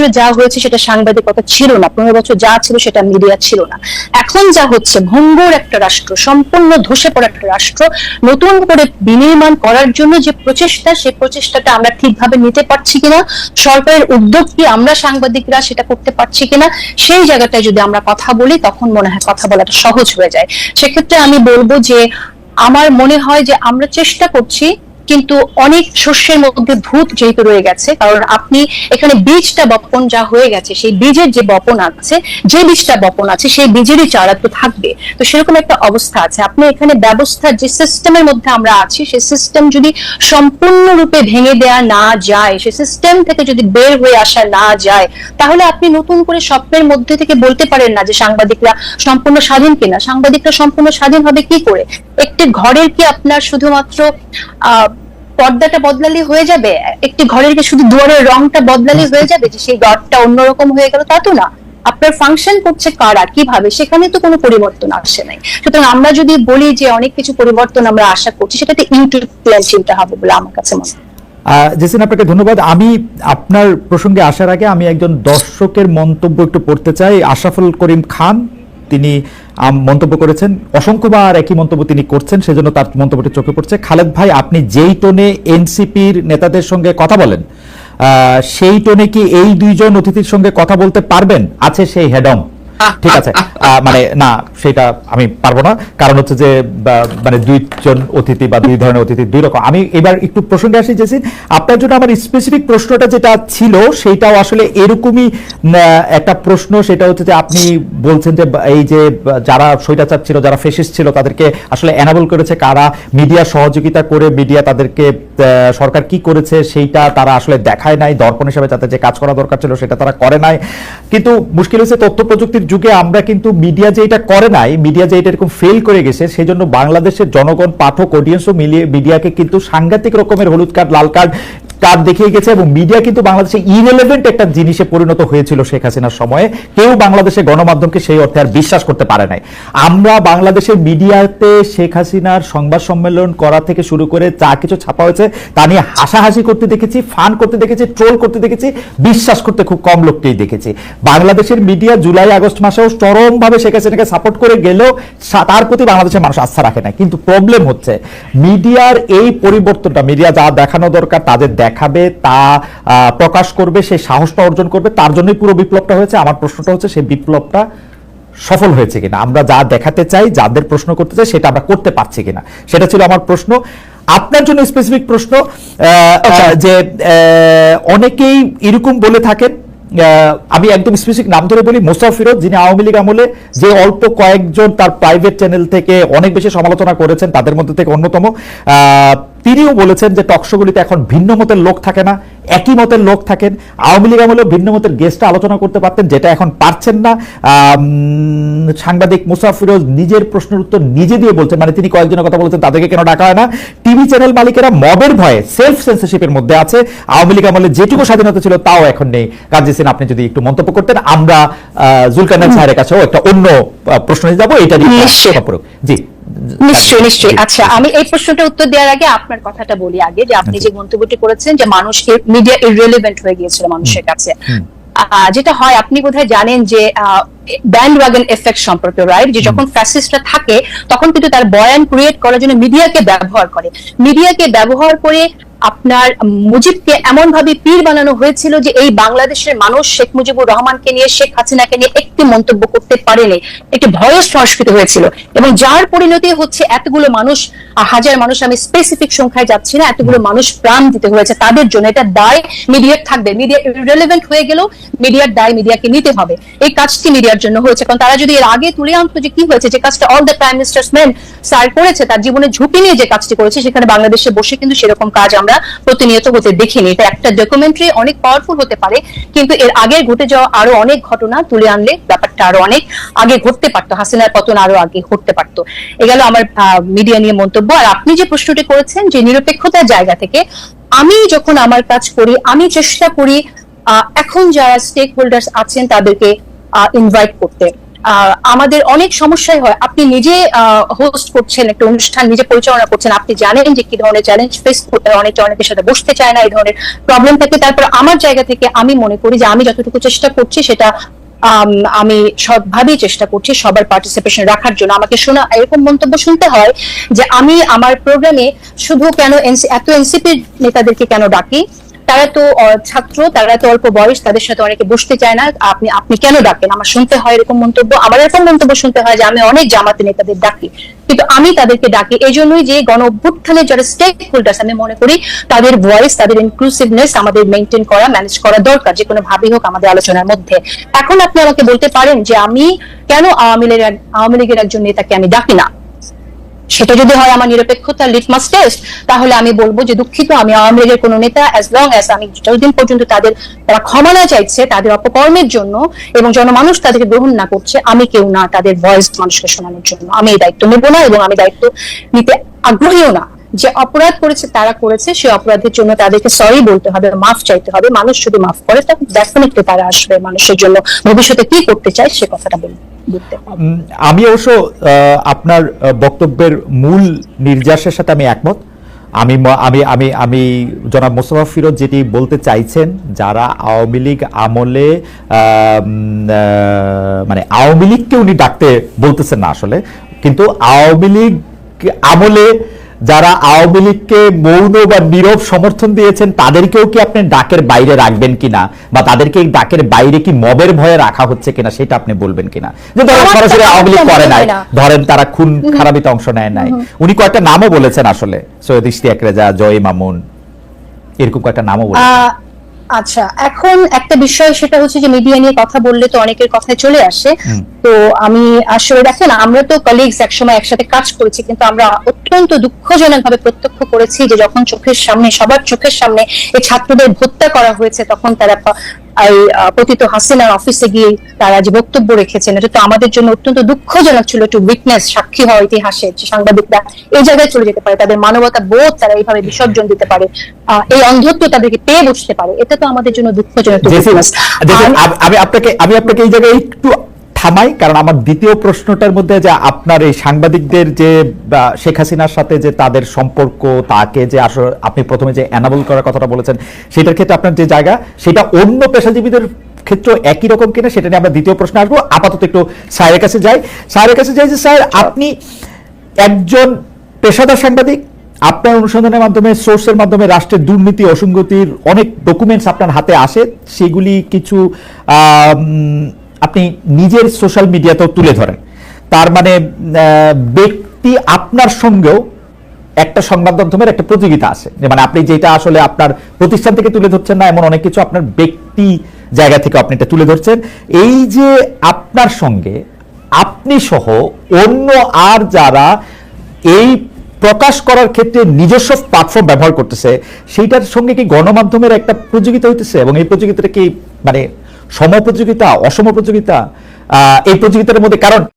বছরে যা হয়েছে সেটা সাংবাদিকতা ছিল না, পনেরো বছর যা ছিল সেটা মিডিয়া ছিল না। এখন যা হচ্ছে, ভঙ্গুর একটা রাষ্ট্র, সম্পূর্ণ ধসে পড়া একটা রাষ্ট্র, নতুন করে বিনির্মাণ করার জন্য যে প্রচেষ্টা, সেই প্রচেষ্টাটা আমরা ঠিকভাবে নিতে পারছি কিনা, সরকারের উদ্যোগ কি আমরা সাংবাদিকরা সেটা করতে পারছি কিনা, সেই জায়গাটায় যদি আমরা কথা বলি, তখন মনে হয় কথা বলাটা সহজ হয়ে যায়। সেক্ষেত্রে আমি বলব যে, আমার মনে হয় যে আমরা চেষ্টা করছি কিন্তু অনেক শস্যের মধ্যে ভূত যেহেতু রয়ে গেছে। কারণ আপনি এখানে বীজটা বপন যা হয়ে গেছে, সেই বীজের যে বপন আছে, যে বীজটা বপন আছে, সেই বীজেরই চারা তো থাকবে। তো সেরকম একটা অবস্থা আছে। আপনি এখানে ব্যবস্থার যে সিস্টেমের মধ্যে আমরা আছি, সেই সিস্টেম যদি সম্পূর্ণরূপে ভেঙে দেয়া না যায়, সেই সিস্টেম থেকে যদি বের হয়ে আসা না যায়, তাহলে আপনি নতুন করে স্বপ্নের মধ্যে থেকে বলতে পারেন না যে সাংবাদিকরা সম্পূর্ণ স্বাধীন কিনা। সাংবাদিকরা সম্পূর্ণ স্বাধীন হবে কি করে? একটি ঘরের কি আপনার শুধুমাত্র, আহ পর্দাটা বদলালে হয়ে যাবে? একটি ঘরের শুধু দুয়ারের রংটা বদলালে হয়ে যাবে যে সেই ঘরটা অন্যরকম হয়ে গেল? তা তো না। আপনার ফাংশন করছে কারা? কীভাবে সেখানে তো কোনো পরিবর্তন আসে নাই। সুতরাং আমরা যদি বলি যে অনেক কিছু পরিবর্তন আমরা আশা করছি, সেটাতে চিন্তা হবে বলে আমার কাছে মনে হয়। জেসিন, আপনাকে ধন্যবাদ। আমি আপনার প্রসঙ্গে আসার আগে আমি একজন দর্শকের মন্তব্য একটু পড়তে চাই। আশরাফুল করিম খান, তিনি মন্তব্য করেছেন। অসংখ্যবার একই মন্তব্য তিনি করছেন, সেজন্য তার মন্তব্যটি চোখে পড়ছে। খালেদ ভাই, আপনি যেই টোনে এনসিপির নেতাদের সঙ্গে কথা বলেন সেই টোনে কি এই দুইজন অতিথির সঙ্গে কথা বলতে পারবেন? আছে সেই হেডম। ঠিক আছে। মানে না, সেটা আমি পারব না। কারণ হচ্ছে যে মানে দুইজন অতিথি বা দুই ধরনের অতিথি, দুই রকম। আমি এবার একটু প্রসঙ্গে আসি, জেসি। আপনার জন্য আমার স্পেসিফিক প্রশ্নটা যেটা ছিল, সেটাও আসলে এরকমই একটা প্রশ্ন। সেটা হচ্ছে যে, আপনি বলছেন যে এই যে যারা স্বৈরাচার ছিল, যারা ফেসিস ছিল, তাদেরকে আসলে অ্যানাবল করেছে কারা? মিডিয়া সহযোগিতা করে মিডিয়া তাদেরকে সরকার কি করেছে? সেইটা তারা আসলে দেখায় নাই। দর্পণ হিসেবে তাদের যে কাজ করা দরকার ছিল, সেটা তারা করে নাই। কিন্তু মুশকিল হচ্ছে তথ্য প্রযুক্তির যুগে আমরা কিন্তু মিডিয়া যে এটা করে নাই মিডিয়া যে এটা এরকম ফেল করে গেছে সেই জন্য বাংলাদেশের জনগণ, পাঠক অডিয়েন্সও মিলিয়ে মিডিয়াকে কিন্তু সাংঘাতিক রকমের হলুদ কার্ড লাল কার্ড কার্ড দেখিয়ে গেছে এবং মিডিয়া কিন্তু বাংলাদেশে ইরেলেভেন্ট একটা জিনিসে পরিণত হয়েছিল শেখ হাসিনার সময়ে। কেউ বাংলাদেশের গণমাধ্যমকে সেই অর্থে আর বিশ্বাস করতে পারে নাই। আমরা বাংলাদেশের মিডিয়াতে শেখ হাসিনার সংবাদ সম্মেলন করা থেকে শুরু করে যা কিছু ছাপা হয়েছে তা নিয়ে হাসাহাসি করতে দেখেছি, ফান করতে দেখেছি ট্রোল করতে দেখেছি, বিশ্বাস করতে খুব কম লোককেই দেখেছি। বাংলাদেশের মিডিয়া জুলাই, আগস্ট মাসেও চরমভাবে শেখ হাসিনাকে সাপোর্ট করে গেলেও তার প্রতি বাংলাদেশের মানুষ আস্থা রাখে না কিন্তু প্রবলেম হচ্ছে মিডিয়ার এই পরিবর্তনটা মিডিয়া যা দেখানো দরকার, তাদের দেখাবে তা প্রকাশ করবে সেই সাহসটা অর্জন করবে তার জন্যই পুরো বিপ্লবটা হয়েছে। আমার প্রশ্নটা হচ্ছে সেই বিপ্লবটা সফল হয়েছে কিনা? আমরা যা দেখাতে চাই যাদের প্রশ্ন করতে চাই সেটা আমরা করতে পারছি কিনা? সেটা ছিল আমার প্রশ্ন। আপনার জন্য স্পেসিফিক প্রশ্ন আহ, যে অনেকেই এরকম বলে থাকেন আমি একদম স্পেসিফিক নাম ধরে বলি মোসাফিরত যিনি আওয়ামী লীগ আমলে যে অল্প কয়েকজন তার প্রাইভেট চ্যানেল থেকে অনেক বেশি সমালোচনা করেছেন তাদের মধ্যে থেকে অন্যতম। আহ, তিনিও বলেছেন যে টকশোগুলিতে এখন ভিন্ন মতের লোক থাকে না একই মতের লোক থাকেন। আওয়ামী লীগ আমলেও ভিন্ন মতের গেস্টটা আলোচনা করতে পারতেন যেটা এখন পারছেন না। সাংবাদিক মুসাফিরোজ নিজের প্রশ্নের উত্তর নিজে দিয়ে বলছেন মানে তিনি কয়েকজনের কথা বলেছেন তাদেরকে কেন ডাকা হয় না। টিভি চ্যানেল মালিকেরা মবের ভয়ে সেলফ সেন্সরশিপের মধ্যে আছে। আওয়ামী লীগ আমলে যেটুকু স্বাধীনতা ছিল তাও এখন নেই। কাজী সিন আপনি যদি একটু মন্তব্য করতেন আমরা জুলকানার সাহেবের কাছেও একটা অন্য প্রশ্ন যাব এটা নিয়ে জি। নিশ্চয়ই নিশ্চয়ই। আচ্ছা আমি এই প্রশ্নটা উত্তর দেওয়ার আগে আপনার কথাটা বলি আগে যে আপনি যে মন্তব্যটি করেছেন যে মানুষ মিডিয়া ইরেলিভেন্ট হয়ে গিয়েছিল মানুষের কাছে। যেটা হয় আপনি বোধহয় জানেন যে ব্যান্ড ওয়াগন এফেক্ট সম্পর্কে রাইট যে যখন ফ্যাসিস্টরা থাকে তখন কিন্তু তার বয়ান ক্রিয়েট করার জন্য মিডিয়াকে ব্যবহার করে। মিডিয়াকে ব্যবহার করে আপনার মুজিবকে এমন ভাবে পীর বানানো হয়েছিল যে এই বাংলাদেশের মানুষ শেখ মুজিবুর রহমানকে নিয়ে, শেখ হাসিনাকে নিয়ে একটি মন্তব্য করতে পারেনি। একটি ভয়েস সংস্কৃতি হয়েছিল। এবং যার পরিণতি হচ্ছে এতগুলো মানুষ হাজার মানুষ, আমি স্পেসিফিক সংখ্যায় যাচ্ছি না, এতগুলো মানুষ প্রাণ দিতে হয়েছে। তাদের জন্য এটা দায় মিডিয়ার থাকবে। মিডিয়া রিলেভেন্ট হয়ে গেলেও মিডিয়ার দায় মিডিয়াকে নিতে হবে। এই কাজটি মিডিয়ার জন্য হয়েছে। কারণ তারা যদি এর আগে তুলে আনতো যে কি হয়েছে, যে কাজটা all the prime minister's men sir করেছে, তার জীবনে ঝুঁকি নিয়ে যে কাজটি করেছে, সেখানে বাংলাদেশে বসে কিন্তু সেরকম কাজ আমরা প্রতিনিয়ত হতে দেখিনি। এটা একটা ডকুমেন্টারি অনেক পাওয়ারফুল হতে পারে, কিন্তু এর আগে ঘটে যাওয়া আরও অনেক ঘটনা তুলে আনলে ব্যাপারটা আরও অনেক আগে ঘটতে পারতো, হাসিনার পতন আরও আগে ঘটতে পারতো। এ গেল আমার মিডিয়া নিয়ে মন্তব্য। আর আপনি যে প্রশ্নটি করেছেন যে নিরপেক্ষতার জায়গা থেকে, আমি যখন আমার কাজ করি, আমি চেষ্টা করি এখন যারা স্টেক হোল্ডার্স আছেন তাদেরকে ইনভাইট করতে। আমাদের অনেক সমস্যাই হয়। আপনি নিজে হোস্ট করছেন একটা অনুষ্ঠান নিজে পরিচালনা করছেন আপনি জানেন যে কি ধরনের চ্যালেঞ্জ ফেস করতে অনেকে অনেকের সাথে বসতে চায় না এই ধরনের প্রবলেম থাকে। তারপর আমার জায়গা থেকে আমি মনে করি যে আমি যতটুকু চেষ্টা করছি সেটা আম, সবভাবেই চেষ্টা করছি সবার পার্টিসিপেশন রাখার জন্য। আমাকে শোনা এরকম মন্তব্য শুনতে হয় যে আমি আমার প্রোগ্রামে শুধু কেন এত এনসিপির নেতাদেরকে কেন ডাকি? তারা তো ছাত্র, তারা তো অল্প বয়স, তাদের সাথে অনেকে বসতে চায় না। আপনি আপনি কেন ডাকেন? আমার শুনতে হয় এরকম মন্তব্য। আমার এরকম মন্তব্য শুনতে হয় যে, আমি অনেক জামাতে নেতাদের ডাকি, কিন্তু আমি তাদেরকে ডাকি এই জন্যই যে, গণ অভ্যুত্থানের যারা স্টেক হোল্ডার্স আমি মনে করি তাদের ভয়েস তাদের ইনক্লুসিভনেস আমাদের মেনটেন করা ম্যানেজ করা দরকার, যে কোনো ভাবেই হোক আমাদের আলোচনার মধ্যে। এখন আপনি আমাকে বলতে পারেন যে, আমি কেন আওয়ামী লীগের আওয়ামী লীগের একজন নেতাকে আমি ডাকি না? সেটা যদি হয় আমার নিরপেক্ষতা লিটমাস টেস্ট তাহলে আমি বলব যে দুঃখিত, আমি আওয়ামী লীগের কোনো নেতা অ্যাজ লং অ্যাজ আমি যতদিন পর্যন্ত তাদের, তারা ক্ষমা না চাইছে, তাদের অপকর্মের জন্য এবং জনমানুষ তাদেরকে গ্রহণ না করছে, আমি কেউ না তাদের ভয়েস মানুষকে শোনানোর জন্য। আমি এই দায়িত্ব নেব না এবং আমি দায়িত্ব নিতে আগ্রহীও না। যে অপরাধ করেছে তারা করেছে সেই অপরাধের জন্য তাদেরকে সরি বলতে হবে মাফ চাইতে হবে মানুষ যদি মাফ করে তাহলে ডেফিনেটলি তারা আসবে মানুষের জন্য। ভবিষ্যতে কি করতে চায় সে কথাটা বল- বলতে উম, আমি অবশ্য আপনার বক্তব্যের মূল নির্যাসের সাথে আমি একমত। আমি আমি আমি আমি জনাব মোস্তফা ফিরোজ যেটি বলতে চাইছেন যারা আওয়ামী লীগ আমলে মানে আওয়ামী লীগকে উনি ডাকতে বলতেছেন না আসলে কিন্তু আওয়ামী লীগ আমলে যারা আওয়ামী লীগকে মৌন বা নীরব সমর্থন দিয়েছেন তাদেরকেও কি আপনি ডাকের বাইরে রাখবেন কিনা? বা তাদেরকে ডাকের বাইরে কি মবের ভয়ে রাখা হচ্ছে কিনা সেটা আপনি বলবেন কিনা? যে ধরেন সরাসরি আওয়ামী লীগ করে নাই ধরেন তারা খুন খারাপিতে অংশ নেয় নাই। উনি কয়েকটা নামও বলেছেন আসলে সৈয়দ ইশতিয়াক রেজা জয় মামুন এরকম কয়েকটা নামও বলেছেন। আচ্ছা এখন একটা বিষয় সেটা হচ্ছে যে মিডিয়া নিয়ে কথা বললে তো অনেকের কথায় চলে আসে। তো আমি আসলে দেখেন আমরা তো কলিগস একসময় একসাথে কাজ করেছি কিন্তু আমরা অত্যন্ত দুঃখজনক ভাবে প্রত্যক্ষ করেছি যে যখন চোখের সামনে সবার চোখের সামনে এই ছাত্রদের হত্যা করা হয়েছে তখন তারা পতিত হাসিনার অফিসে গিয়ে তারা যে বক্তব্য রেখেছেন এটা তো আমাদের জন্য অত্যন্ত দুঃখজনক ছিল একটু উইটনেস সাক্ষী হওয়া ইতিহাসে যে সাংবাদিকরা এই জায়গায় চলে যেতে পারে তাদের মানবতা বোধ তারা এইভাবে বিসর্জন দিতে পারে আহ, এই অন্ধত্ব তাদেরকে পেয়ে বসতে পারে এটা তো আমাদের জন্য দুঃখজনক আমি আপনাকে আমি আপনাকে এই জায়গায় একটু থামাই, কারণ আমার দ্বিতীয় প্রশ্নটার মধ্যে যে আপনার এই সাংবাদিকদের যে শেখ হাসিনার সাথে যে তাদের সম্পর্ক, তাকে যে আসলে আপনি প্রথমে যে অ্যানাবল করার কথাটা বলেছেন, সেটার ক্ষেত্রে আপনার যে জায়গা, সেটা অন্য পেশাজীবীদের ক্ষেত্রে একই রকম কিনা, সেটা নিয়ে আমরা দ্বিতীয় প্রশ্ন আসব। আপাতত একটু স্যারের কাছে যাই। স্যারের কাছে যাই যে, স্যার, আপনি একজন পেশাদার সাংবাদিক, আপনার অনুসন্ধানের মাধ্যমে, সোর্সের মাধ্যমে রাষ্ট্রের দুর্নীতি, অসঙ্গতির অনেক ডকুমেন্টস আপনার হাতে আসে, সেগুলি কিছু আপনি নিজের সোশ্যাল মিডিয়াতেও তুলে ধরেন। তার মানে ব্যক্তি আপনার সঙ্গেও একটা সংবাদ মাধ্যমের একটা প্রতিযোগিতা আছে। মানে আপনি যেটা আসলে আপনার প্রতিষ্ঠান থেকে তুলে ধরছেন না, এমন অনেক কিছু আপনার ব্যক্তি জায়গা থেকে আপনি এটা তুলে ধরছেন। এই যে আপনার সঙ্গে আপনি সহ অন্য আর যারা এই প্রকাশ করার ক্ষেত্রে নিজস্ব প্ল্যাটফর্ম ব্যবহার করতেছে, সেইটার সঙ্গে কি গণমাধ্যমের একটা প্রতিযোগিতা হইতেছে? এবং এই প্রতিযোগিতাটা কি মানে সম প্রতিযোগিতা অসম প্রতিযোগিতা এই প্রতিযোগিতার মধ্যে কারণ